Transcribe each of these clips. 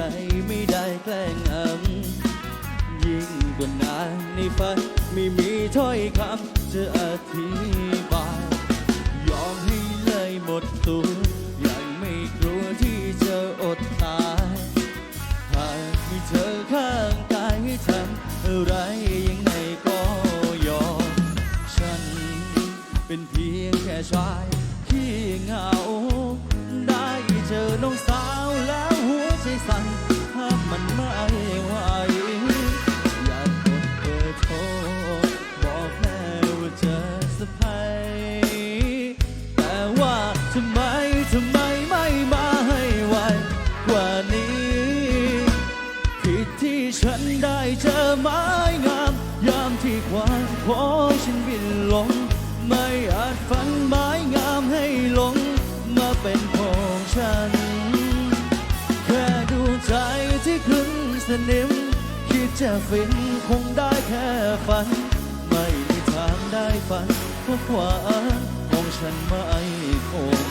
ใจไม่ได้แกล้งอำยิ่งกว่านานในฝันไม่มีถ้อยคำจะอธิบาย ยอมให้เลยหมดตัว ของฉันบินลง ไม่อาจฝันไม้งามให้หลง มาเป็นของฉัน แค่ดูใจที่ขึ้นสนิม คิดจะฟินคงได้แค่ฝัน ไม่มีทางได้ฝันเพราะความของฉันไม่คง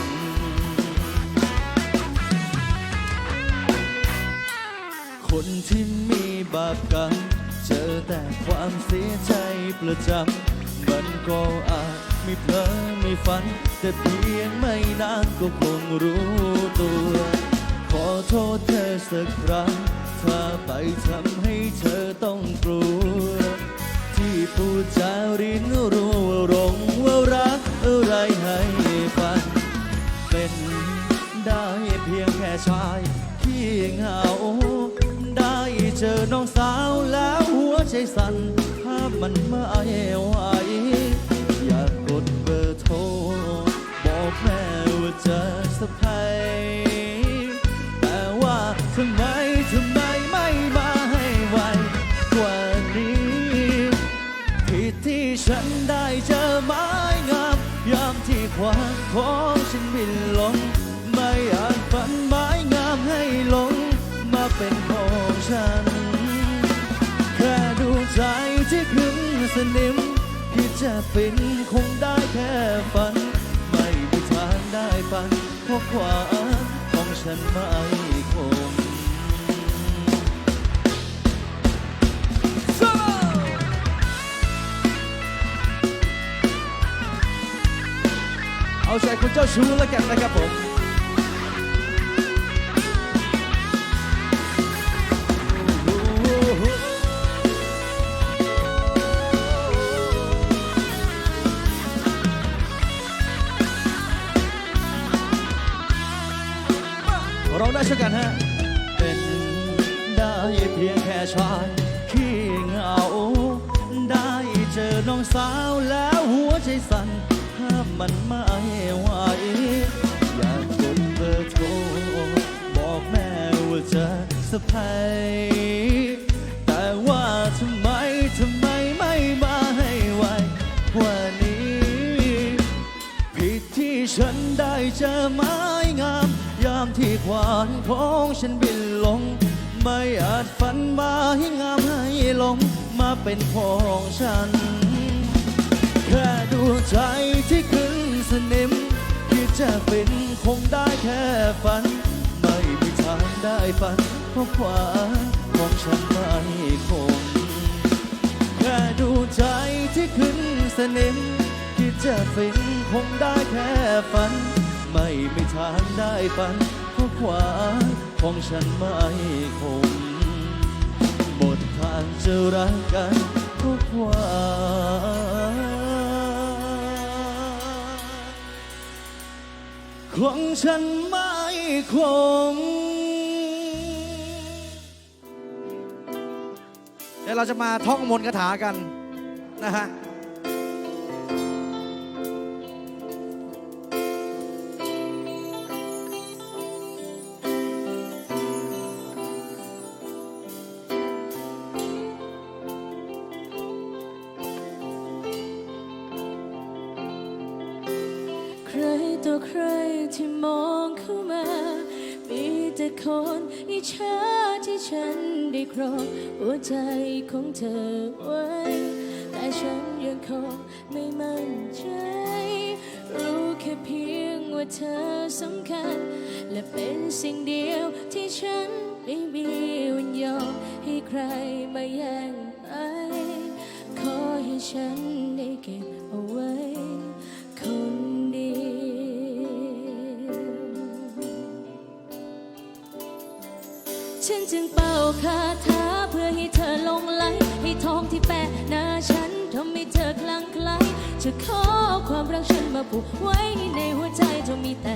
คนที่มีบาปกรรม เจอแต่ความเสียใจประจำมันก็อาจ ไม่เพลอไม่ฝัน แต่เพียงไม่นานก็คงรู้ตัว ขอโทษเธอสักครั้ง ถ้าไปทำให้เธอต้องกลัว ที่พูดจารินรู้ว่ารงว่ารักอะไรให้ฟังเป็นได้เพียงแค่ชายที่เหงาได้เจอน้องสาวแล้วหัวใจสั่นภาพมันไม่ไหว โทรบอกแม่ว่าเจะสะพายแต่ว่าทำไมทำไมไม่มาให้ไวกว่านี้ผิดที่ฉันได้เจอไม้งามยามที่ความของฉันบินลง ไม่อาจฝันไม้งามให้ลง มาเป็นของฉัน แค่ดูใจที่ขึ้นสนิม คิดจะเป็นคงได้แค่ฝัน ไม่มีทางได้ฝันเพราะความของฉันไม่คงเอาใจคุณเจ้าชู้แล้วกันนะครับผม เราได้ช่วยกันฮะ เป็นได้เพียงแค่ชายขี้เหงา ได้เจอน้องสาวแล้วหัวใจสั่นห้ามันไม่ไหว อยากกดเบอร์โทรบอกแม่ว่าจะสะพาย เจอไม้งาม ยามที่ควานของฉันบินลง ไม่อาจฝันไม้งามให้ลง มาเป็นของฉัน แค่ดูใจที่ขึ้นสนิมคิดจะเป็นคงได้แค่ฝัน ไม่มีทางได้ฝันเพราะความของฉันไม่คงแค่ดูใจที่ขึ้นสนิมคิดจะฟินคงได้แค่ฝัน ไม่ไมีทางได้ฝันเพราะความของฉันไม่คงหมดทางจะรักกันเพราะความของฉันไม่คงเดี๋ยวเราจะมาท่องมนต์คาถากันนะฮะ ใครตัวใครที่มองเข้ามา มีแต่คนอิจฉาที่ฉันได้ครองหัวใจของเธอไว้ แต่ฉันยังคงไม่มั่นใจ รู้แค่เพียงว่าเธอสำคัญ และเป็นสิ่งเดียวที่ฉันไม่มีวันยอมให้ใครมาแย่งไปขอให้ฉัน ฉันจึงเป่าคาถาเพื่อให้เธอลงไหลให้ทองที่แปะหน้าฉันทำให้เธอคลั่งไคล้จะขอความรักฉันมาผูกไว้ในหัวใจเธอมีแต่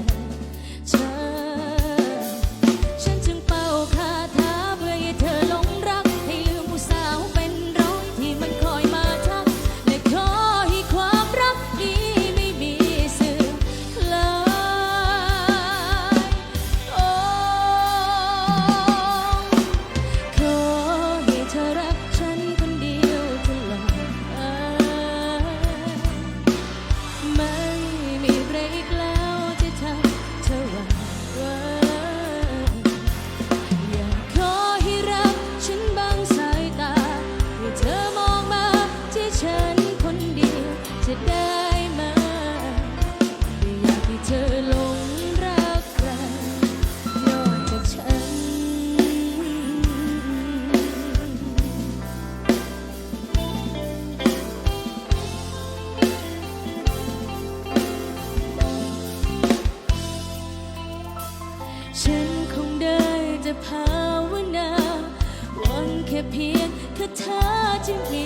今天。